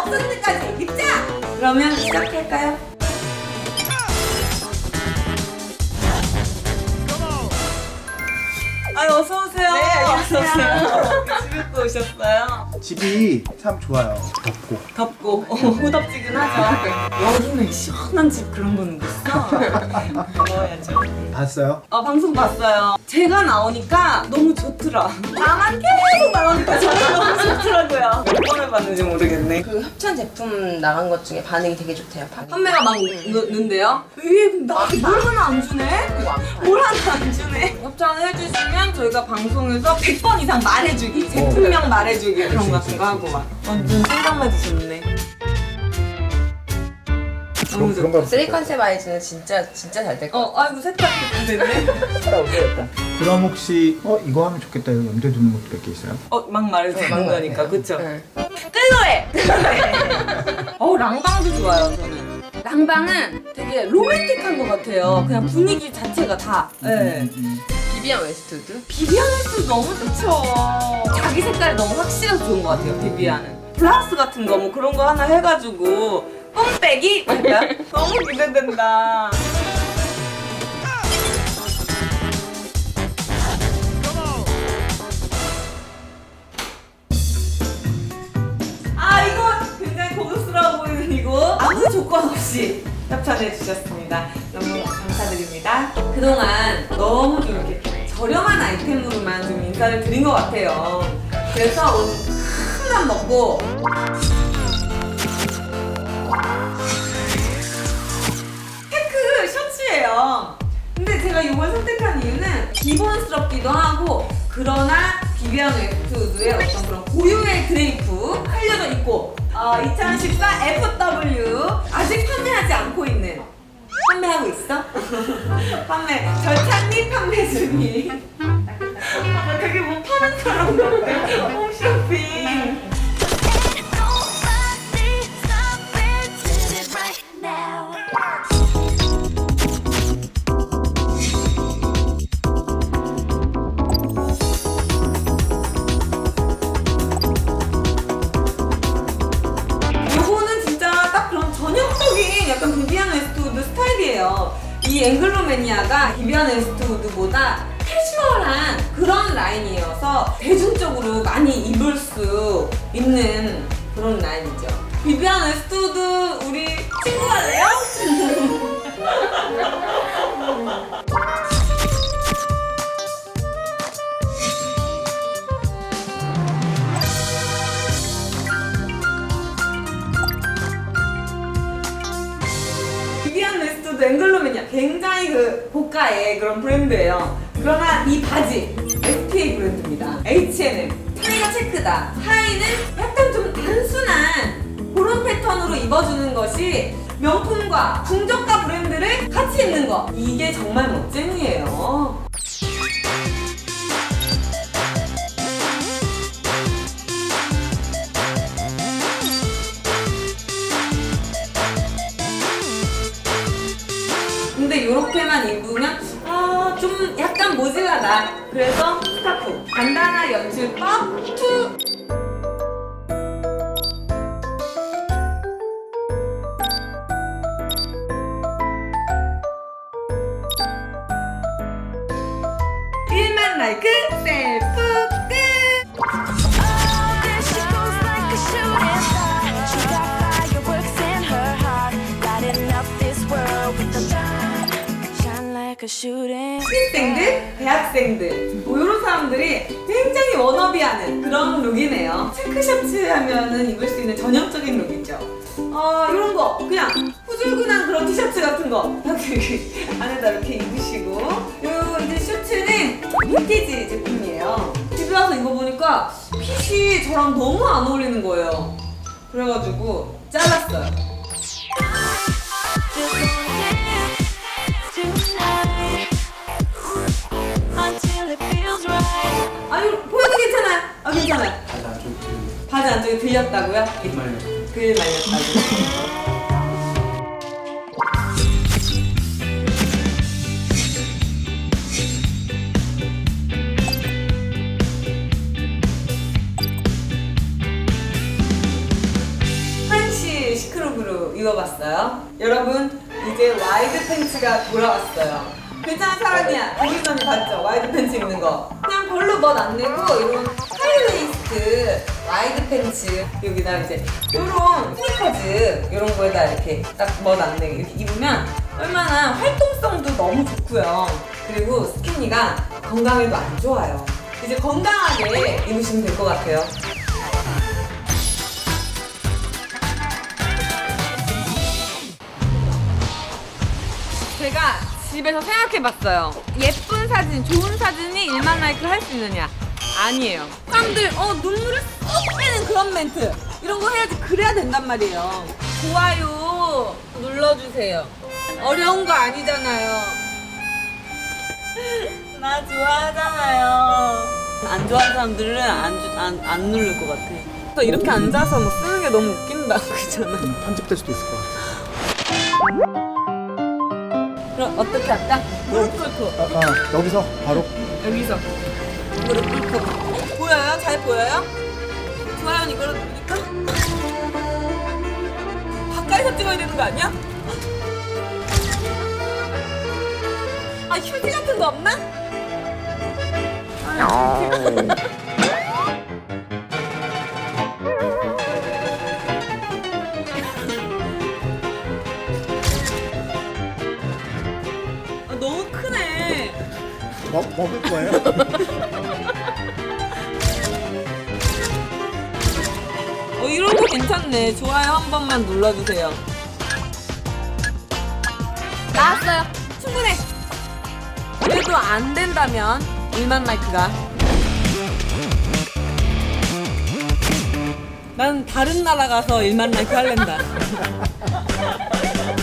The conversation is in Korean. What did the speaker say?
없어질 때까지 입자. 그러면 시작할까요? 아유 어서 오세요. 네, 안녕하세요. 또 오셨어요. 집이 참 좋아요. 덥고. 덥고 어, 후덥지근하죠. 여름에 시원한 집 그런 거는 있어. 먹어야죠. 봤어요? 어 방송 봤어요. 제가 나오니까 너무 좋더라. 나만 계속 나오니까 저는 너무 좋더라고요. 몇 번을 봤는지 모르겠네. 그 협찬 제품 나간 것 중에 반응이 되게 좋대요. 반응. 판매가 막 느- 는데요? 왜 나뭘 하나 안 주네? 뭘 하나 안 주네? 협찬을 해주시면 저희가 방송에서 100번 이상 말해주기, 제품 명 말해주기 그런 거 같은 거 하고 막 완전 생각만 드셨네. 너무 그런 좋다. 그런가 쓰리. 컨셉 아이즈는 진짜 진짜 잘 될것 어, 아이고 세탁기 잘 됐네. 그럼 혹시 어 이거 하면 좋겠다 이거 염두에 두는 것도 몇 개 있어요? 어, 막 말해도 되는 막 거니까. 그쵸? 네. 끌노래! 어, 랑방도 좋아요, 저는. 랑방은 되게 로맨틱한 것 같아요. 그냥 분위기 자체가 다. 예. 비비안 웨스트우드. 비비안은 너무 좋죠. 자기 색깔이 너무 확실해서 좋은 것 같아요, 비비안은. 블라우스 같은 거 뭐 그런 거 하나 해가지고 뽕빼기? 맞다? 너무 기대된다. 아 이거 굉장히 고급스러워 보이는 이거 아무 조건 없이 협찬해 주셨습니다. 너무 감사드립니다. 그동안 너무 좀 이렇게 저렴한 아이템으로만 좀 인사를 드린 것 같아요. 그래서 오늘 큰맘 먹고 테크 셔츠예요. 근데 제가 이걸 선택한 이유는 기본스럽기도 하고 그러나 비비안 웨스트우드의 어떤 그런 고유의 드레이프 살려져 있고 어, 2014 FW 판매 절찬리 판매 중인 아, 되게 뭐 파는 사람 같아 홈쇼핑. 요거는 진짜 딱 그런 전형적인 약간 비비안 웨스트우드 스타일이에요. 이 앵글로 매니아가 비비안 웨스트우드보다 캐주얼한 그런 라인이어서 대중적으로 많이 입을 수 있는 그런 라인이죠. 비비안 웨스트우드 우리 웨스트도 앵글로맨이야. 굉장히 그 고가의 그런 브랜드예요. 그러나 이 바지 SPA 브랜드입니다. H&M. 상의가 체크다. 하의는 약간 좀 단순한 그런 패턴으로 입어주는 것이 명품과 중저가 브랜드를 같이 입는 거. 이게 정말 멋쟁이에요. 좀 약간 모질하다. 그래서 스카프. 간단한 연출법 투. 일만 라이크 셀프 신입생들, 대학생들 뭐 이런 사람들이 굉장히 워너비하는 그런 룩이네요. 체크 셔츠 하면은 입을 수 있는 전형적인 룩이죠. 어 이런 거 그냥 후줄근한 그런 티셔츠 같은 거 여기 안에다 이렇게 입으시고 요 이제 셔츠는 빈티지 제품이에요. 집에 와서 입어보니까 핏이 저랑 너무 안 어울리는 거예요. 그래가지고 잘랐어요. 괜찮아요. 바지 안쪽 바지 안쪽에 들렸다고요? 말려. 글 말렸다고. 입어봤어요. 여러분 이제 와이드 팬츠가 돌아왔어요. 괜찮은 사람이야. 우리 전이 봤죠? 와이드 팬츠 입는 거. 그냥 별로 멋 안 내고 이런 하이웨이스트 와이드 팬츠 여기다 이제 이런 스니커즈 이런 거에다 이렇게 딱 멋 안 내게 이렇게 입으면 얼마나 활동성도 너무 좋고요. 그리고 스키니가 건강에도 안 좋아요. 이제 건강하게 입으시면 될 것 같아요. 제가 집에서 생각해봤어요. 예쁜 사진, 좋은 사진이 1만 라이크를 할 수 있느냐? 아니에요. 사람들 어 눈물을 쏙 빼는 그런 멘트 이런 거 해야지 그래야 된단 말이에요. 좋아요 눌러주세요. 어려운 거 아니잖아요. 나 좋아하잖아요. 안 좋아하는 사람들은 안, 주- 안, 안 누를 것 같아. 또 이렇게 앉아서 뭐 쓰는 게 너무 웃긴다 그잖아. 편집될 수도 있을 것 같아. 그럼 어떻게 할까? 무릎 꿇고. 아, 아, 여기서 바로 여기서 무릎 꿇고 보여요? 잘 보여요? 좋아요 이거를 누르니까 가까이서 찍어야 되는 거 아니야? 아 휴지 같은 거 없나? 아, 먹, 먹을 거예요? 어, 이런 거 괜찮네. 좋아요 한 번만 눌러주세요. 나왔어요. 충분해. 그래도 안 된다면 1만 라이크가. 난 다른 나라 가서 1만 라이크 할랜다.